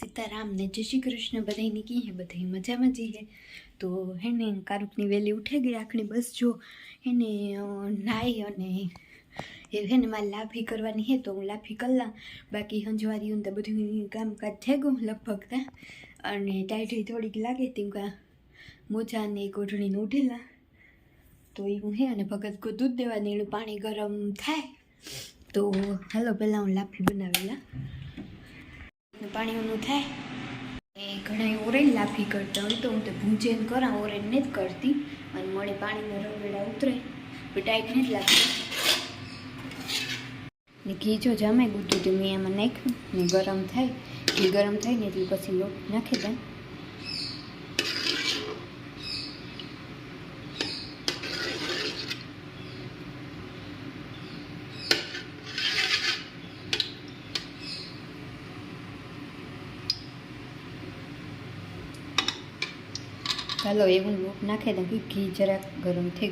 સીતારામને જય શ્રી કૃષ્ણ બધાની કહીએ બધા મજામાં જઈએ તો હેને કારુકની વેલી ઉઠી ગઈ આખણી બસ, જો એને નાઈ અને એ એને મારે લાફી કરવાની હે, તો હું લાફી કરલા બાકી હંજવારી હું તો બધું કામકાજ થઈ ગયું લગભગ ત્યાં અને ટાઈટરી થોડીક લાગે તેમ કાં મોજા અને ગોઠણીને ઉઠેલા તો એવું હે, અને ભગત દૂધ દેવા એનું પાણી ગરમ થાય. તો હાલો પહેલાં હું લાફી બનાવેલા પાણીઓનું થાય. એ ઘણા ઓરેન્જ લાફી કરતા હોય તો હું તો ભૂંજેન કરા ઓરેન્જને જ કરતી. અને મળે પાણીમાં રવેડા ઉતરે, તો ટાઈટ નથી લાગતી ને ઘી જો જમાઈ ગયું મેં એમાં નાખ્યું. ને ગરમ થાય. ઘી ગરમ થાય ને એટલે પછી લોટ નાખી દઉં. ચાલો એવું લોટ નાખી દઉં ઘી જરાક ગરમ થઈ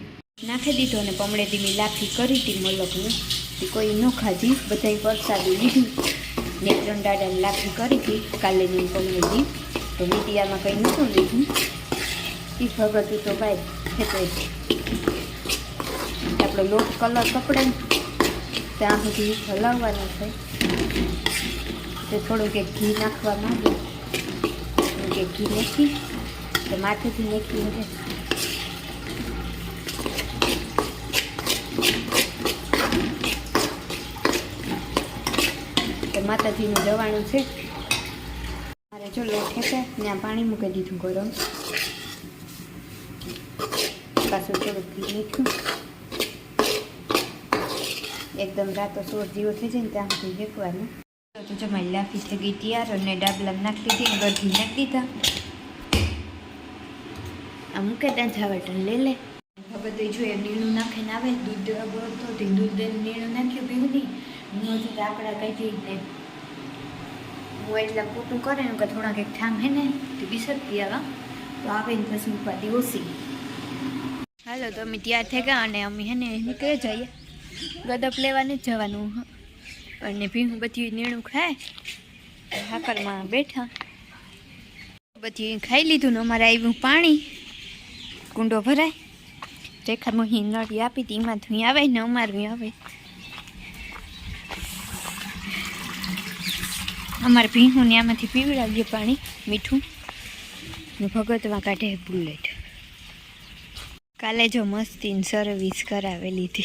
નાખી દીધો અને પમળે ધીમી લાફી કરી હતી મલકનું કોઈ ન ખાધી. બધાય વરસાદી લીધું. ને ત્રણ દાડાની લાફી કરી હતી. કાલેની પમળેથી તો મીડિયામાં કંઈ નહોતું લીધું. એ ભગતું તો ભાઈ ખેતો આપણો લોટ કલર કપડે ત્યાં સુધી હલાવવાનો છે. તે થોડુંક ઘી નાખવા માંગ્યું કે ઘી નાખી. તો માથેથી છે તો માતાજીનું જવાનું છે. મારે જો લોટ હેશે ત્યાં પાણી મૂકી દીધું ગરમ. પાછું થોડુંક ઘી એકદમ રાતો સોળ જીવો થઈ જાય ને ત્યાં સુધી શેકવાનું. તો જો લાફી થઈ ગઈ તૈયાર અને ડાબલા નાખી દીધી ગરથી નાખી દીધા. આ મૂકે ત્યાં જાવટન લે. લે બધું જોઈએ નીણું નાખીને આવે, દૂધ બળતો તે દૂધ નીણું નાખ્યું પીવું નહીં હું હજી આપણા કાઢી ને હું એટલા ખોટું કરે ને કે થોડાક એક ઠામ હે ને, તો બિસરતી આવે તો આવે ને પછી ઉપાધિ ઓછી. હાલો તો અમે તૈયાર થઈ ગયા અને અમે હે ને નીકળી જઈએ. ગદપ લેવા જ જવાનું અને ભીંગ બધી નીણું ખાય. હાકરમાં બેઠા. બધી ખાઈ લીધું ને અમારે આવ્યું પાણી. કુંડો ભરાય. રેખા મોહી નળી આપી હતી એમાં ધુઈ આવે ને અમારું આવે અમારે ભીંહું ને આમાંથી પીવડાવીએ પાણી, મીઠું. ને ભગતમાં કાઢે બુલેટ. કાલે જો મસ્તી સર્વિસ કરાવેલી હતી.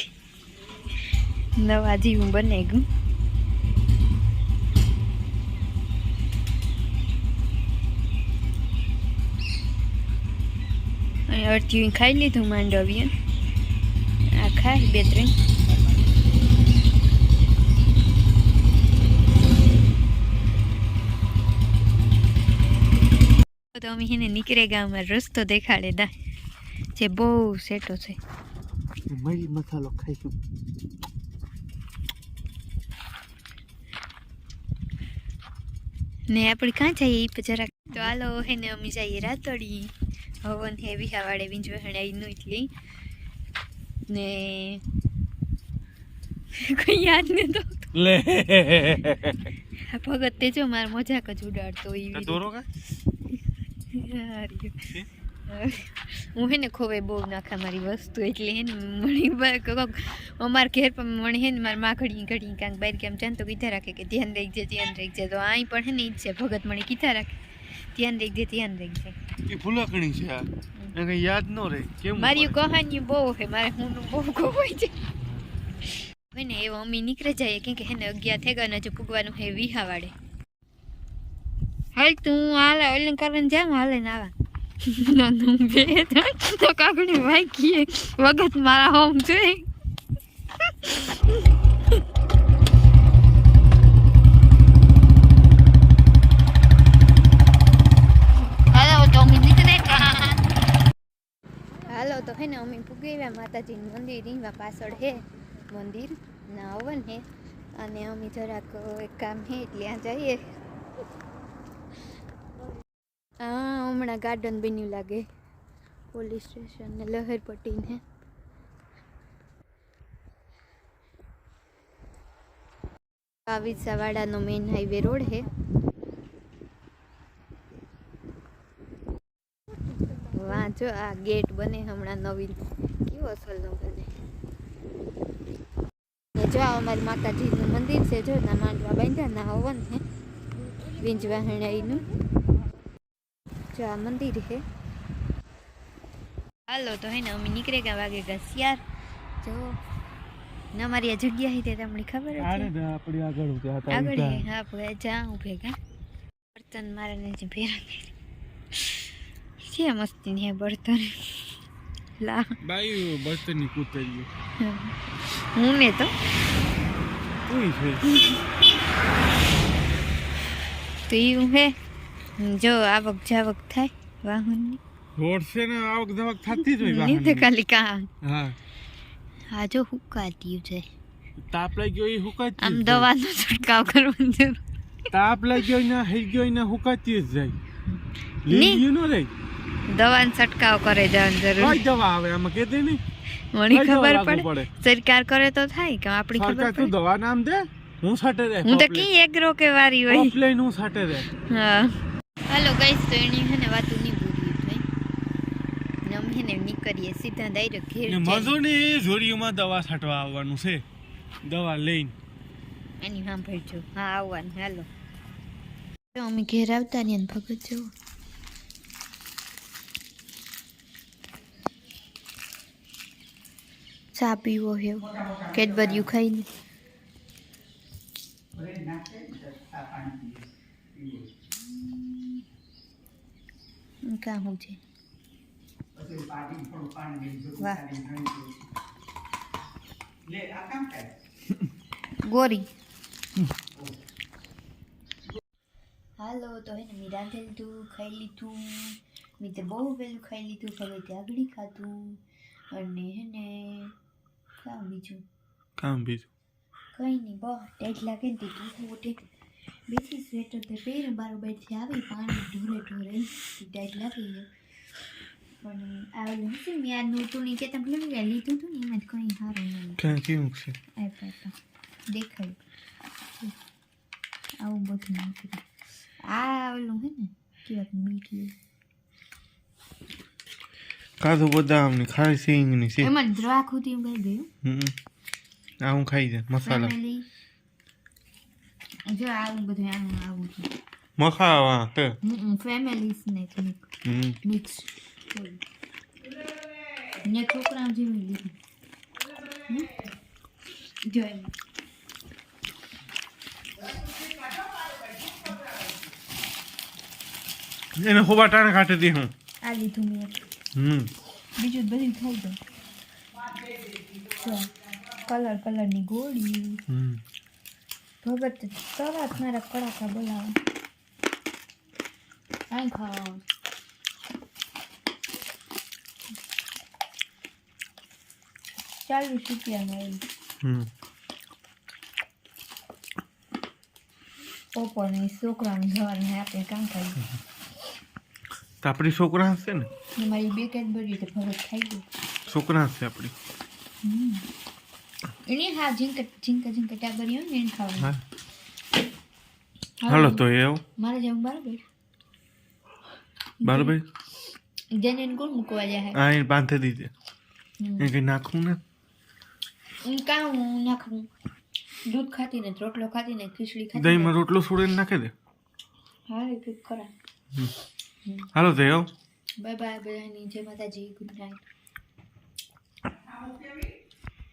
નવા જીવું બને ગયું. અહીં અડધી ખાઈ લીધું માંડવીએ. આ ખાય બે ત્રણ. તો અમે એને નીકળે ગામમાં રસ્તો દેખાડે દા. જે બહુ સેટો છે. મરી મસાલો ખાઈશું. ને આપણે કાં જઈએ જરાક? તો હાલો હે અમે જઈએ રાતડી હવન હે વિહાવાડે વિંજો હેણાઈનું એટલી. ને કોઈ યાદ ને તો. લે. ભગત તે જો માર મજાક જ ઉડાડતો એવી દોરો કા? હું. હે ને ખોવે બહુ નાખા મારી વસ્તુ એટલે હે ને મણી અમાર ઘેર પણ મણી હે ને મારી માં ઘડી ઘડી કાંક બહાર કેમ જાન તો કીધા રાખે કે ધ્યાન રાખજે ધ્યાન રાખજે. તો અહીં પણ હે ને ઈ જ છે ભગત મણી કીધા રાખે. ધ્યાન રાખજે ધ્યાન રાખજે. એ ફૂલાકણી છે આ. એને કઈ યાદ ન રહે. કેમ મારી કહાની બહુ છે મારે હું બહુ ખોવાય છે મને ને એવો અમી નીકળે જાય કેમ કે એને અગિયાર થઈ ગયા હજુ પૂગવાનું હે વિહાવાડે. હાલ તું હાલે ઓલે કરવાનું જામ હાલે ને આવા. નાનું બે તો કાકડી વાગીએ વગત મારા હોમ છે હાલો તો અમે નીકળે હાલો તો હે ને અમે પૂગી આવ્યા માતાજીનું મંદિર એમાં પાછળ હે મંદિર ના હવન હે અને અમે જરાક એક કામ હે ત્યાં જઈએ હા હમણાં ગાર્ડન બન્યું લાગે પોલીસ સ્ટેશન ને લહેરપટ્ટી ને આ વિસાવાડાનો મેઇન હાઈવે રોડ છે વાંચો આ ગેટ બને હમણાં નવીન. કેવો અસલનો બને. ને જો આ અમારી માતાજીનું મંદિર છે જો ના માંડવા બાંધ્યા ના હવન હે. વિંજવાહણાઈનું જો આ મંદિર છે હાલો તો હે ને અમે નીકળે ગયા વાગે ઘસિયાર જો ને અમારી આ જગ્યા હતી તમને ખબર હતી? આગળ આગળ. હે, હા ભે જા ભેગા. બર્તન મારાને જે ભેરા છે મસ્તી ને બર્તન લા બાયું બર્તનની કૂતરીઓ હું ને તો કોઈ છે તો એવું હે જો આવક જાવક થાય વાહનની રોડ છે ને આવક જાવક થતી જ હોય નહીં તો વાહનની. ખાલી કા હા આ જો હુકાતી છે તાપ લાગ્યો એ હુકાતી આમ. દવાનો છંટકાવ કરવાનો જરૂર તાપ લાગ્યો ને હઈ ગયો ને હુકાતી જ જાય ની. ન નો રે દવાનો છટકાવ કરે જવાની જરૂર. કઈ દવા આવે? આમાં કે દે નહીં મને ખબર પડે? સરકાર કરે તો થાય કે આપણી ખબર પડે? દવા નામ દે? હું સાટે રે હું તો કી એગ્રો કે વારી હોય? ઓફલાઈન હું સાટે રે હા. હાલો ગાઈસ તો એની હે ને વાતું ની ભૂલી થઈ. ને હે ને નીકળીએ સીધા ડાયરેક્ટ ઘેર ને મજો ને એ જોડીઓમાં દવા છાંટવા આવવાનું છે. દવા લઈને. એની સાંભળજો. હા આવવાનું. હાલો. તો અમે ઘેર આવતા ને ભગત જો ચા પીવો હે. કેડબર્યું ખાઈને કાં હું છે? ગોરી. હાલો, તો હે ને મેં રાંધેલું હતું ખાઈ લીધું. મેં તો બહુ વહેલું ખાઈ લીધું હવે તે આગળ ખાધું. અને હે ને કામ બીજું? કામ બીજું? કંઈ નહીં બહુ ટેટ લાગે ને ટીકું ઉઠે. બેસી સ્વેટર તે પહેર્યું બારોબારથી આવી પાણી ઢોરે ઢોરે ટાઈટ લાગી ગયો પણ આવેલું હશે મેં આ નહોતું નહીં કે તમે લીધું હતું ને એમાં કંઈ સારું નહીં ક્યાં કેવું છે? દેખાયું. આવું બધું નાખ્યું આ આવેલું હે ને કેવાક મીઠું. કાજુ બદામ ને ખારી સિંગની છે એમાં સુધી એમ કઈ ગયું. હમ. આ હું ખાઈ જાય મસાલા. જો આવું બધું આવું આવું છે. મખાવા તે. ફેમિલી સ્નેક મિક્સ ને છોકરા જેવી લીધી. જો એમ. એને હોબા ટાણે કાઢી દી હું. આ લીધું મેં. હમ. બીજું બધું થઈ ગયું કલર કલરની ગોળી. ભગત તરત મારા કડાકા બોલાવે. કાંઈ ખાવા ચાલીસ રૂપિયામાં આવી હમ. પોપરને છોકરાને જવાને આપણે કામ ખાઈ તો આપણી છોકરા હશે ને? મારી બે કેટ ભરી તો ફરજ ખાઈ ગઈ. છોકરા હશે આપણી. એને હા ઝીંક ઝીંક ઝીંક ટાબરી હોય ને એને ખાવાનું. હાલો તો એ આવો. મારે જવું બરાબર. બરાબર. જેને એને કોણ મૂકવા જાય હા. એને બાંધી દીધે એ કંઈ નાખવું ને? કાં હું નાખવું દૂધ ખાતી ને રોટલો ખાતી ને ખીચડી ખાતી દહીંમાં રોટલો છોડીને નાખી દે? હા એ ખરા. હાલો આવો બાય બાય બધાની જય માતાજી ગુડ નાઇટ.